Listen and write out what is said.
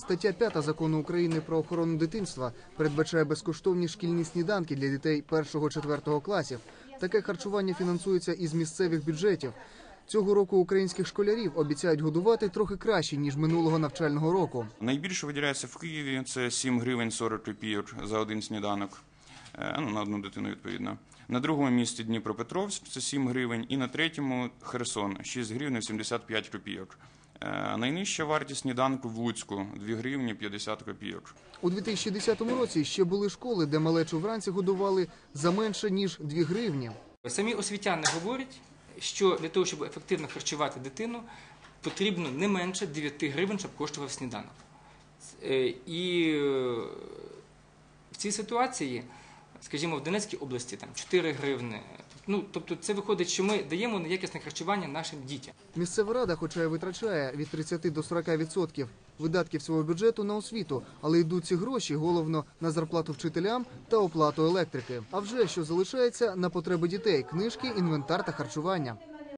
Стаття 5 закону України про охорону дитинства передбачає безкоштовні шкільні сніданки для дітей 1-4 класів. Таке харчування фінансується із місцевих бюджетів. Цього року українських школярів обіцяють годувати трохи краще ніж минулого навчального року. Найбільше виділяється в Києві це 7 гривень 40 копійок за один сніданок. Е, Ну, на одну дитину, відповідно. На другому місці Дніпропетровськ це 7 гривень, і на третьому Херсон 6 гривень 75 копійок. Е, Найнижча вартість сніданку в Луцьку 2 гривні 50 копійок. У 2010 році ще були школи, де малечу вранці годували за менше ніж 2 гривні. Самі освітяни говорять, що для того, щоб ефективно харчувати дитину, потрібно не менше 9 гривень, щоб коштував сніданок. Е, І е, в цій ситуації, скажімо, в Донецькій області там 4 гривни. Ну, тобто це виходить, що ми даємо неякісне харчування нашим дітям. Місцева рада, хоча й витрачає від 30 до 40 відсотків видатків свого бюджету на освіту, але йдуть ці гроші головно на зарплату вчителям та оплату електрики. А вже що залишається на потреби дітей: книжки, інвентар та харчування.